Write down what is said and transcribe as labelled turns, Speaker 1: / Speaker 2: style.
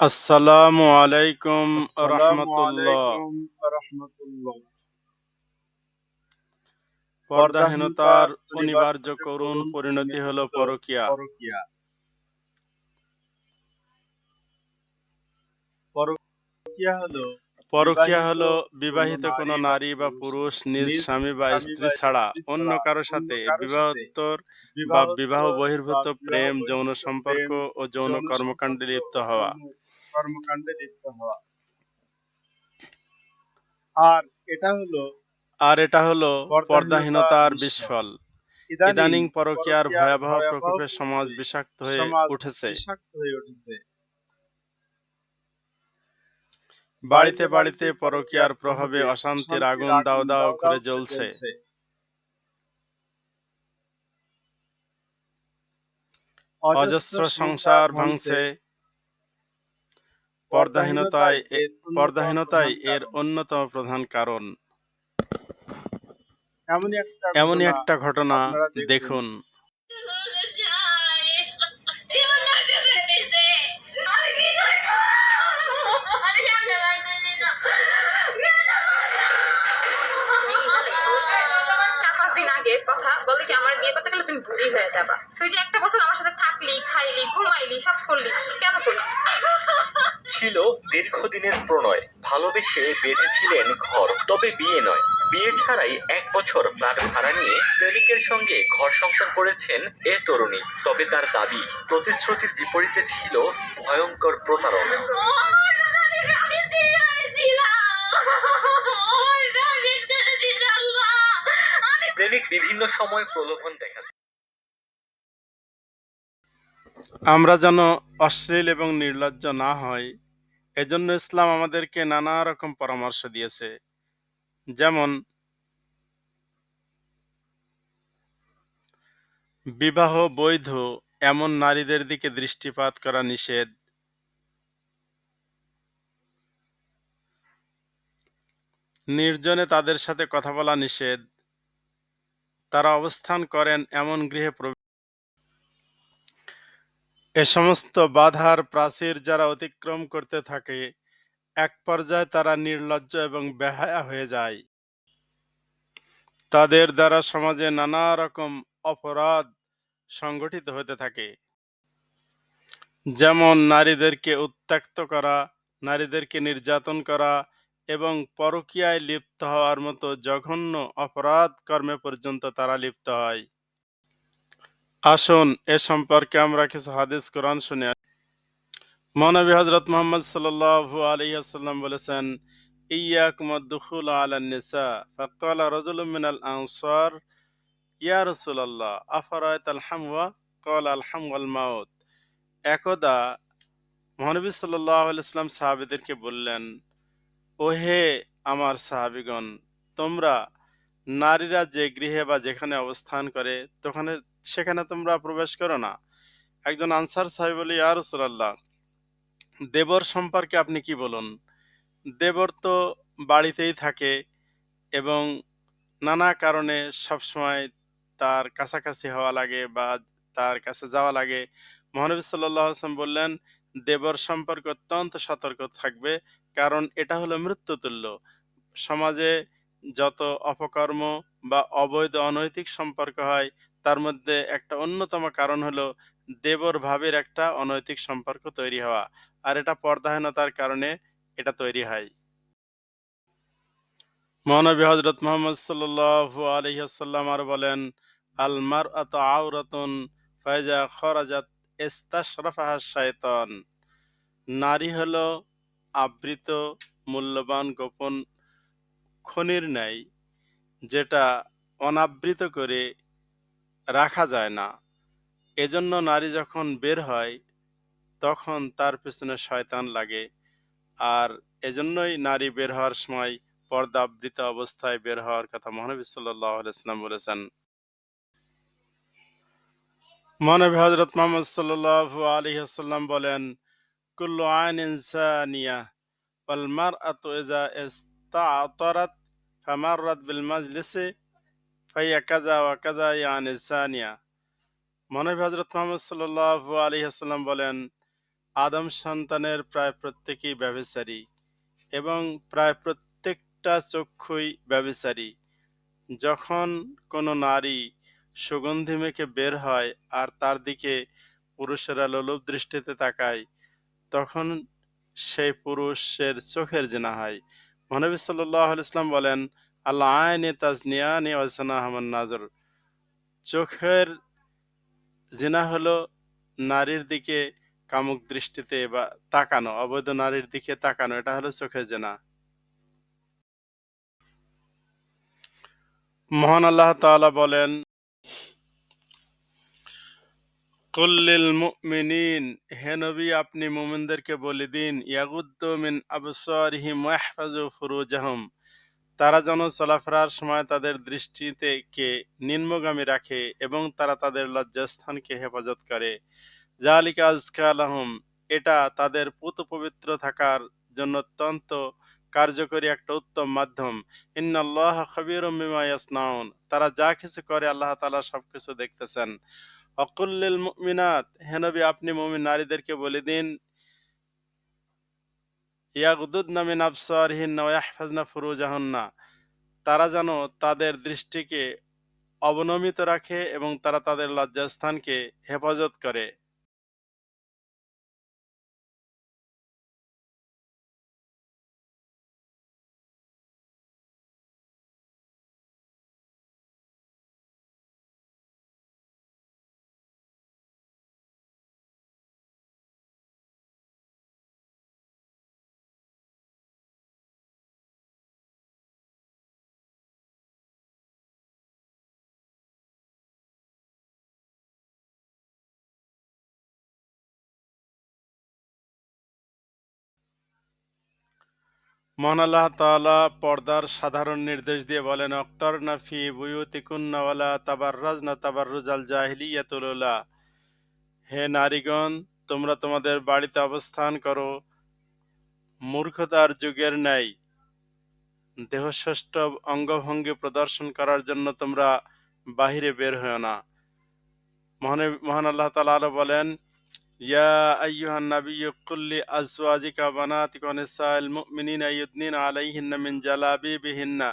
Speaker 1: আসসালামু আলাইকুম রহমতুল্লাহ। পর্দাহীনতার অনিবার্য করুণ পরিণতি হলো পরকিয়া।
Speaker 2: হলো
Speaker 1: পরকিয়া
Speaker 2: বিবাহিত
Speaker 1: হলো
Speaker 2: কোনো
Speaker 1: বিবাহিত কোনো
Speaker 2: নারী বা পুরুষ
Speaker 1: নিজ স্বামী বা স্ত্রী ছাড়া অন্য
Speaker 2: কারও
Speaker 1: সাথে বিবাহোত্তর বা বিবাহ বহির্ভূত প্রেম যৌন সম্পর্ক ও যৌন কর্মকাণ্ডে লিপ্ত হওয়া।
Speaker 2: কর্মকাণ্ডে লিপ্ত হওয়া। আর এটা হলো
Speaker 1: আর এটা হলো
Speaker 2: পর্দাহীনতার বিস্ফল। ইদানিং
Speaker 1: পরকিয়ার ভয়াবহ প্রকোপে সমাজ বিষাক্ত হয়ে উঠেছে। বাড়িতে বাড়িতে পরকিয়ার প্রভাবে অশান্তির আগুন দাও দাও করে জ্বলছে অজস্র সংসার ভাঙছে পর্দাহীনতায় পর্দাহীনতাই এর অন্যতম প্রধান কারণ।
Speaker 2: এমনই একটা ঘটনা
Speaker 1: একটা ঘটনা
Speaker 2: আপনারা দেখুন।
Speaker 1: দেখুন।
Speaker 3: চার পাঁচ দিন আগের কথা বলতে কি আমার বিয়ে করতে গেলে তুমি বুড়ি হয়ে যাবা তুই যে একটা বছর আমার সাথে থাকলি খাইলি ঘুমাইলি সব করলি কেন করলি
Speaker 4: ছিল দীর্ঘদিনের প্রণয়। ভালোবেসে বেঁধেছিলেন ঘর। তবে বিয়ে নয়। বিয়ে ছাড়াই এক বছর ফ্ল্যাট ভাড়া নিয়ে প্রেমিকের সঙ্গে ঘর সংসার করেছেন এ তরুণী। তবে তার দাবি প্রতিশ্রুতির বিপরীতে ছিল ভয়ঙ্কর প্রতারণা। প্রেমিক বিভিন্ন সময় প্রলোভন দেখা
Speaker 1: আমরা যেন অশ্লীল এবং নির্লজ্জ না হয়, এজন্য ইসলাম আমাদেরকে নানা রকম পরামর্শ দিয়েছে। যেমন, বিবাহ বৈধ, এমন নারীদের দিকে দৃষ্টিপাত করা নিষেধ। নির্জনে তাদের সাথে কথা বলা নিষেধ। তারা অবস্থান করেন এমন গৃহে এ সমস্ত বাধার প্রাচীর যারা অতিক্রম করতে থাকে, এক পর্যায়ে তারা নির্লজ্জ এবং বেহায়া হয়ে যায়। তাদের দ্বারা সমাজে নানা রকম অপরাধ সংগঠিত হতে থাকে। যেমন নারীদেরকে উত্ত্যক্ত করা, নারীদেরকে নির্যাতন করা এবং পরকীয়ায় লিপ্ত হওয়ার মতো জঘন্য অপরাধ কর্মে পর্যন্ত তারা লিপ্ত হয়। আসুন, এ সম্পর্কে আমরা কিছু হাদিস, কোরআন শুনে। মহানবী হজরত মোহাম্মদ সাল্লাল্লাহু আলাইহি আসাল্লাম বলেছেন ইয়াকুম আদ-দুখুল আলা নিসা ফাকালা রাজুলুম মিনাল আনসার, ইয়া রাসূলুল্লাহ আফরাআতাল হামওয়া ক্বালা আল হামওয়াল মাউত একদা মহানবী সাল্লাল্লাহু আলাইহি ইসলাম সাহাবীদেরকে বললেন, ওহে আমার সাহাবীগণ, তোমরা নারীরা যে গৃহে বা যেখানে অবস্থান করে তখন সেখানে তোমরা প্রবেশ করো না। একজন আনসার সাহেব বলি, ইয়া রাসূলুল্লাহ, দেবর সম্পর্কে আপনি কি বলুন? দেবর তো বাড়িতেই থাকে এবং নানা কারণে সবসময় তার কাছাকাছি হওয়া লাগে বা তার কাছে যাওয়া লাগে। মহানবী সাল্লাহ আসলাম বললেন, দেবর সম্পর্কে অত্যন্ত সতর্ক থাকবে, কারণ এটা হলো মৃত্যুতুল্য। সমাজে যত অপকর্ম বা অবৈধ অনৈতিক সম্পর্ক হয় তার মধ্যে একটা অন্যতম কারণ হলো দেবর ভাবের একটা অনৈতিক সম্পর্ক তৈরি হওয়া। আর এটা পর্দাহীনতার কারণে এটা তৈরি হয়। মহানবী হজরত মোহাম্মদ সাল্লাল্লাহু আলাইহি আসাল্লাম আর বলেন, আল মার আত আওরাতুন ফাইজা খরাজাত ইস্তাশরাফাহা শায়তান। নারী হলো আবৃত, মূল্যবান, গোপন, খনির ন্যায়, যেটা অনাবৃত করে রাখা যায় না এজন্য নারী যখন বের হয় তখন তার পেছনে শয়তান লাগে আর এজন্যই নারী বের হওয়ার সময় পর্দাবৃত অবস্থায় বের হওয়ার কথা মহানবী সাল্লাহ ইসলাম বলেছেন মহানবী হজরত মোহাম্মদ সাল্লাহ আলী আসাল্লাম বলেন কুল্লু আইন ইনসানিয়া والمرأة إذا استعطرت فمرت بالمجلس ফাইয়া কাজা ওয়া কাজা ইয়ান সানিয়া মনে হজরত মোহাম্মদ সাল্লাহ আলী হাসাল্লাম বলেন, আদম সন্তানের প্রায় প্রত্যেকেই ব্যবসারী এবং প্রায় প্রত্যেকটা চক্ষুই ব্যবসারী যখন কোনো নারী সুগন্ধি মেখে বের হয় আর তার দিকে পুরুষেরা লোলুপ দৃষ্টিতে তাকায়, তখন সেই পুরুষের চোখের জেনা হয়। মহানবী সাল্লাহ ইসলাম বলেন আল্লাহ আয়নে তাজনিয়ানি ওয়াসানা আহমদ নাজর। চোখের জিনা হলো নারীর দিকে কামুক দৃষ্টিতে বা তাকানো, অবৈধ নারীর দিকে তাকানো, এটা হলো চোখের জেনা। মহান আল্লাহ তাআলা বলেন কুল্লিল মুমিনিন হে নবী, আপনি মুমিনদেরকে বলে দিন, ইয়াগুদ্দু মিন আবসারিহিম ওয়াহফাজু ফুরুজাহুম তারা যেন চলাফেরার সময় তাদের দৃষ্টিতে কে নিম্নগামী রাখে এবং তারা তাদের লজ্জাস্থানকে হেফাজত করে। জালিকা আজকা আলাহুম এটা তাদের পুত পবিত্র থাকার জন্য অত্যন্ত কার্যকরী একটা উত্তম মাধ্যম। ইন্নাল্লাহ খবির ইয়াসনাউন, তারা যা কিছু করে আল্লাহ তাআলা সবকিছু দেখতেছেন। অকুল্লিল মুমিনাত হেনবি আপনি মুমিন নারীদেরকে বলে দিন ইয়াগুদুদনা মিন আবসারিহিন্না ওয়া ইয়াহফাজনা ফুরুজাহুন্না। তারা যেন তাদের দৃষ্টিকে অবনমিত রাখে এবং তারা তাদের লজ্জাস্থানকে হেফাজত করে। মহান আল্লাহ তাআলা পর্দার সাধারণ নির্দেশ দিয়ে বলেন অক্তর নাফি বুয়ুতিকুন্না ওয়ালা তাবাররাজনা তাবাররুজাল জাহিলিয়াতুল উলা। হে নারীগণ, তোমরা তোমাদের বাড়িতে অবস্থান করো। মূর্খতার যুগের ন্যায় দেহশ্রেষ্ঠ অঙ্গভঙ্গি প্রদর্শন করার জন্য তোমরা বাহিরে বের হও না। মহান মহান আল্লাহ তালা আরও বলেন আইয়ুহান নাবিয়্যু কুল্লি আজওয়াজিকা বানাতিকা ওয়া নিসাইল মুমিনিনা ইউদনিনা আলাইহিন্না মিন জালাবিবিহিন্না